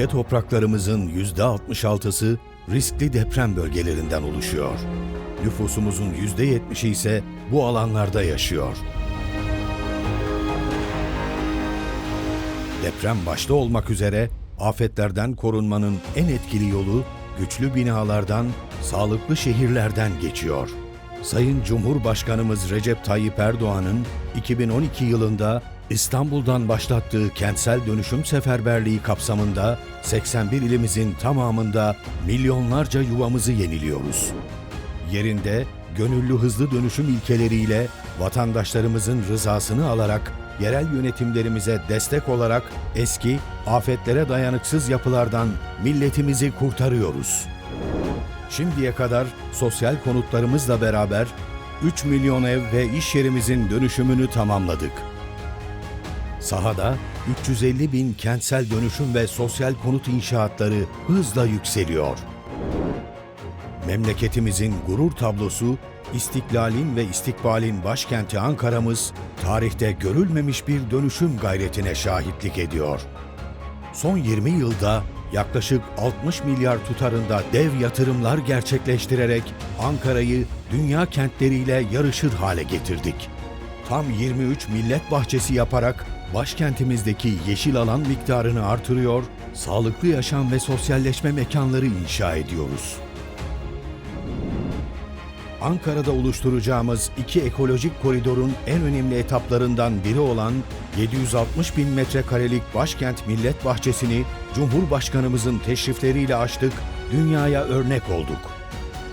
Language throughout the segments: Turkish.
Ülke topraklarımızın %66'sı riskli deprem bölgelerinden oluşuyor. Nüfusumuzun %70'i ise bu alanlarda yaşıyor. Deprem başta olmak üzere afetlerden korunmanın en etkili yolu güçlü binalardan, sağlıklı şehirlerden geçiyor. Sayın Cumhurbaşkanımız Recep Tayyip Erdoğan'ın 2012 yılında İstanbul'dan başlattığı kentsel dönüşüm seferberliği kapsamında 81 ilimizin tamamında milyonlarca yuvamızı yeniliyoruz. Yerinde gönüllü hızlı dönüşüm ilkeleriyle vatandaşlarımızın rızasını alarak yerel yönetimlerimize destek olarak eski, afetlere dayanıksız yapılardan milletimizi kurtarıyoruz. Şimdiye kadar sosyal konutlarımızla beraber 3 milyon ev ve iş yerimizin dönüşümünü tamamladık. Sahada 350 bin kentsel dönüşüm ve sosyal konut inşaatları hızla yükseliyor. Memleketimizin gurur tablosu, istiklalin ve istikbalin başkenti Ankara'mız, tarihte görülmemiş bir dönüşüm gayretine şahitlik ediyor. Son 20 yılda yaklaşık 60 milyar tutarında dev yatırımlar gerçekleştirerek Ankara'yı dünya kentleriyle yarışır hale getirdik. Tam 23 millet bahçesi yaparak başkentimizdeki yeşil alan miktarını artırıyor, sağlıklı yaşam ve sosyalleşme mekanları inşa ediyoruz. Ankara'da oluşturacağımız iki ekolojik koridorun en önemli etaplarından biri olan 760 bin metrekarelik Başkent Millet Bahçesi'ni Cumhurbaşkanımızın teşrifleriyle açtık, dünyaya örnek olduk.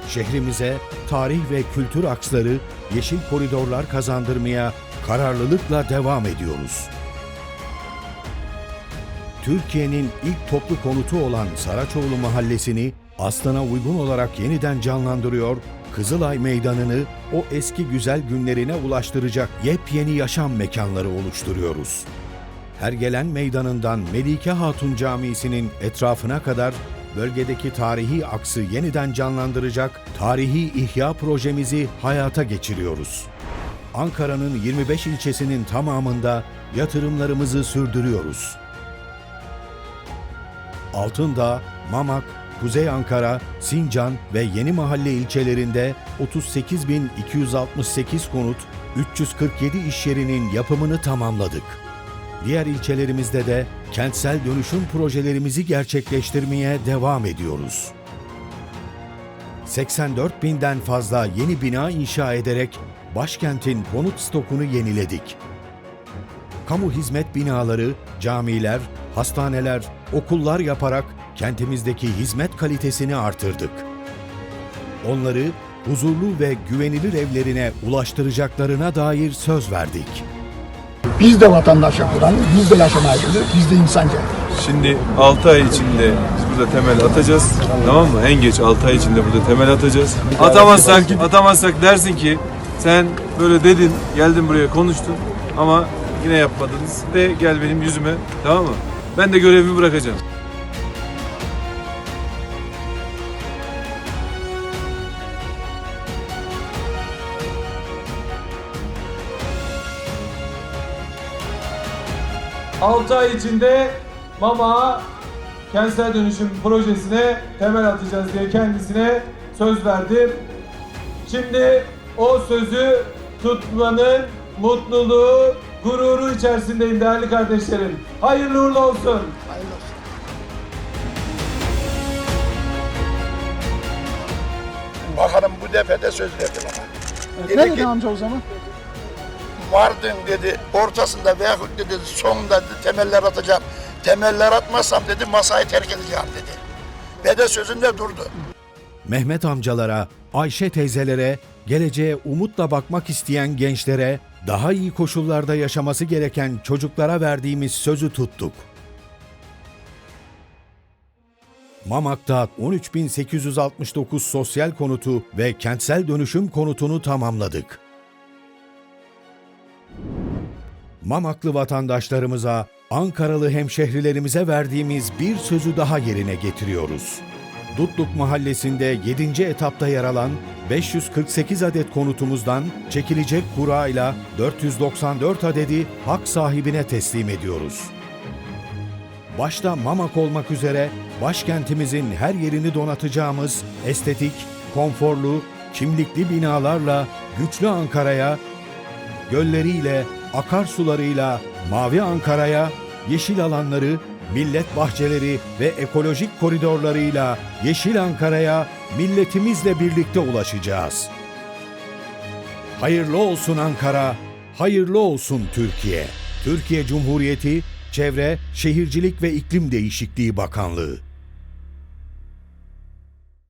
Şehrimize tarih ve kültür aksları, yeşil koridorlar kazandırmaya kararlılıkla devam ediyoruz. Türkiye'nin ilk toplu konutu olan Saraçoğlu Mahallesi'ni aslana uygun olarak yeniden canlandırıyor, Kızılay Meydanı'nı o eski güzel günlerine ulaştıracak yepyeni yaşam mekanları oluşturuyoruz. Hergelen Meydanı'ndan Melike Hatun Camii'sinin etrafına kadar bölgedeki tarihi aksı yeniden canlandıracak tarihi ihya projemizi hayata geçiriyoruz. Ankara'nın 25 ilçesinin tamamında yatırımlarımızı sürdürüyoruz. Altındağ, Mamak, Kuzey Ankara, Sincan ve Yeni Mahalle ilçelerinde 38.268 konut, 347 iş yerinin yapımını tamamladık. Diğer ilçelerimizde de kentsel dönüşüm projelerimizi gerçekleştirmeye devam ediyoruz. 84 binden fazla yeni bina inşa ederek başkentin konut stokunu yeniledik kamu hizmet binaları, camiler, hastaneler, okullar yaparak kentimizdeki hizmet kalitesini artırdık. Onları huzurlu ve güvenilir evlerine ulaştıracaklarına dair söz verdik. Biz de vatandaş yapılan, biz de yaşamaya geldik, biz de insanca. Şimdi 6 ay içinde biz burada temel atacağız. Tamam mı? En geç 6 ay içinde burada temel atacağız. Atamazsak, atamazsak dersin ki sen böyle dedin, geldin buraya konuştun ama yine yapmadınız. De gel benim yüzüme. Tamam mı? Ben de görevimi bırakacağım. Altı ay içinde Mama kentsel dönüşüm projesine temel atacağız diye kendisine söz verdim. Şimdi o sözü tutmanın mutluluğu, gururu içerisindeyim değerli kardeşlerim. Hayırlı uğurlu olsun. Hayırlı olsun. Bakalım bu defede söz verdi bana. Ne Dedi amca o zaman? vardın dedi, ortasında veyahut dedi, sonunda dedi, temeller atacağım. Temeller atmazsam dedi, masayı terk edeceğim dedi. Ve de sözünde durdu. Mehmet amcalara, Ayşe teyzelere, geleceğe umutla bakmak isteyen gençlere, daha iyi koşullarda yaşaması gereken çocuklara verdiğimiz sözü tuttuk. Mamak'ta 13.869 sosyal konutu ve kentsel dönüşüm konutunu tamamladık. Mamaklı vatandaşlarımıza, Ankaralı hemşehrilerimize verdiğimiz bir sözü daha yerine getiriyoruz. Dutluk Mahallesi'nde 7. etapta yer alan 548 adet konutumuzdan çekilecek kura ile 494 adedi hak sahibine teslim ediyoruz. başta Mamak olmak üzere başkentimizin her yerini donatacağımız estetik, konforlu, kimlikli binalarla güçlü Ankara'ya, gölleriyle, akarsularıyla Mavi Ankara'ya, yeşil alanları, millet bahçeleri ve ekolojik koridorlarıyla Yeşil Ankara'ya milletimizle birlikte ulaşacağız. Hayırlı olsun Ankara, hayırlı olsun Türkiye. Türkiye Cumhuriyeti Çevre, Şehircilik ve İklim Değişikliği Bakanlığı